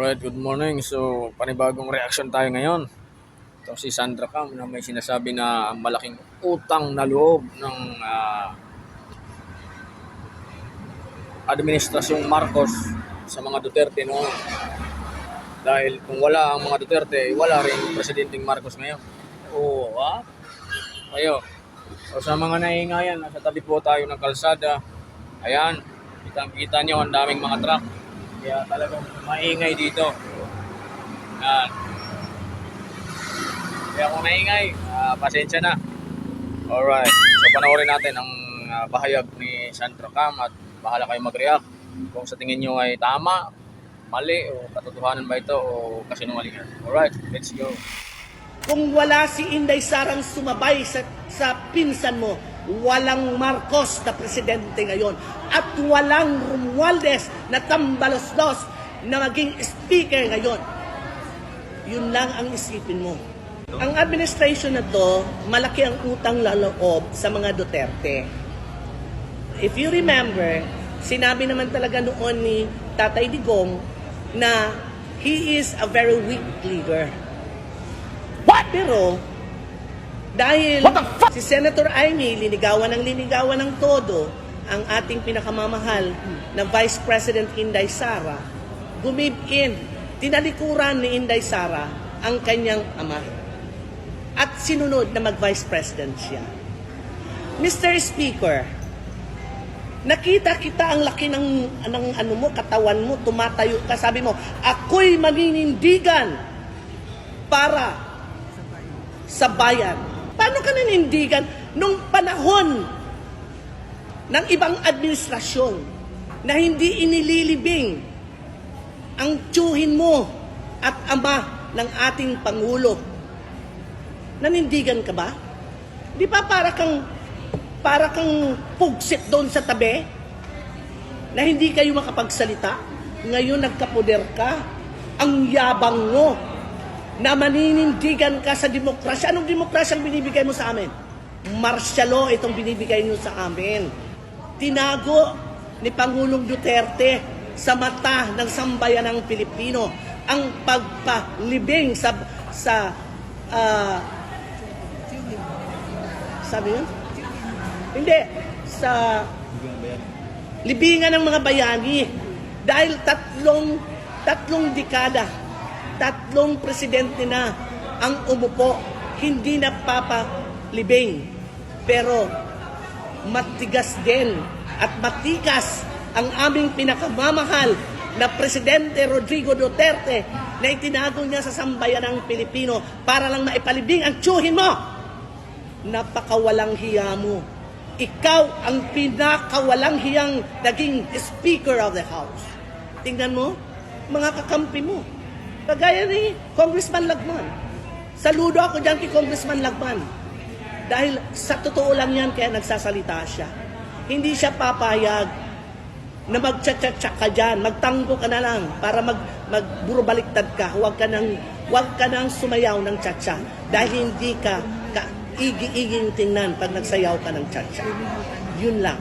Alright, good morning. So, panibagong reaction tayo ngayon. Ito si Sandra Cam na may sinasabi na malaking utang na loob ng ah, administrasyong Marcos sa mga Duterte noon. Dahil kung wala ang mga Duterte, wala rin Presidenteng Marcos ngayon. Oo, ha? Kayo. So, sa mga naingayan, nasa tabi po tayo ng kalsada. Ayan, kitang-kita nyo ang daming mga truck. Kaya talagang maingay dito. Yan. Kaya kung maingay, ah, pasensya na. Alright. So panoorin natin ang ah, bahayag ni Sandra Cam at bahala kayo mag-react. Kung sa tingin nyo ay tama, mali, o katotohanan ba ito, o kasinungalingan. Alright, let's go. Kung wala si Inday Sarang sumabay sa, sa pinsan mo, walang Marcos na presidente ngayon. At walang Romualdez na tambalos-los na maging speaker ngayon. Yun lang ang isipin mo. Ang administration na to, malaki ang utang laloob sa mga Duterte. If you remember, sinabi naman talaga noon ni Tatay Digong na he is a very weak leader. What? Pero, dahil si Senator Amy linigawan ng linigawan ng todo ang ating pinakamamahal na Vice President Inday Sara, gumib in, tinalikuran ni Inday Sara ang kanyang ama. At sinunod na mag-Vice President siya. Mr. Speaker, nakita kita ang laki ng, ng ano mo, katawan mo, tumatayo ka, sabi mo, ako'y maninindigan para sa bayan. Paano ka nanindigan nung panahon ng ibang administrasyon na hindi inililibing ang tiyuhin mo at ama ng ating Pangulo? Nanindigan ka ba? Di ba para kang para kang pugsit doon sa tabi na hindi kayo makapagsalita? Ngayon nagkapoder ka. Ang yabang mo na maninindigan ka sa demokrasya. Anong demokrasya ang binibigay mo sa amin? Martial law itong binibigay niyo sa amin. Tinago ni Pangulong Duterte sa mata ng sambayan ng Pilipino ang pagpalibing sa sa ah, sabi yun? Hindi. Sa libingan ng mga bayani. Dahil tatlong, tatlong dekada, tatlong presidente na ang umupo, hindi napapalibing. Pero matigas din at matikas ang aming pinakamamahal na Presidente Rodrigo Duterte na itinago niya sa sambayan ng Pilipino para lang maipalibing ang tsuhin mo napakawalang hiya mo. Ikaw ang pinakawalang hiyang naging Speaker of the House. Tingnan mo, mga kakampi mo. Kagaya ni Congressman Lagman. Saludo ako dyan kay Congressman Lagman. Dahil sa totoo lang yan, kaya nagsasalita siya. Hindi siya papayag na magtsatsatsak ka dyan, magtanggo ka na lang para mag, magburubaliktad ka. Huwag ka nang, huwag ka nang sumayaw ng tsatsa dahil hindi ka, ka igi-iging tingnan pag nagsayaw ka ng tsatsa. Yun lang.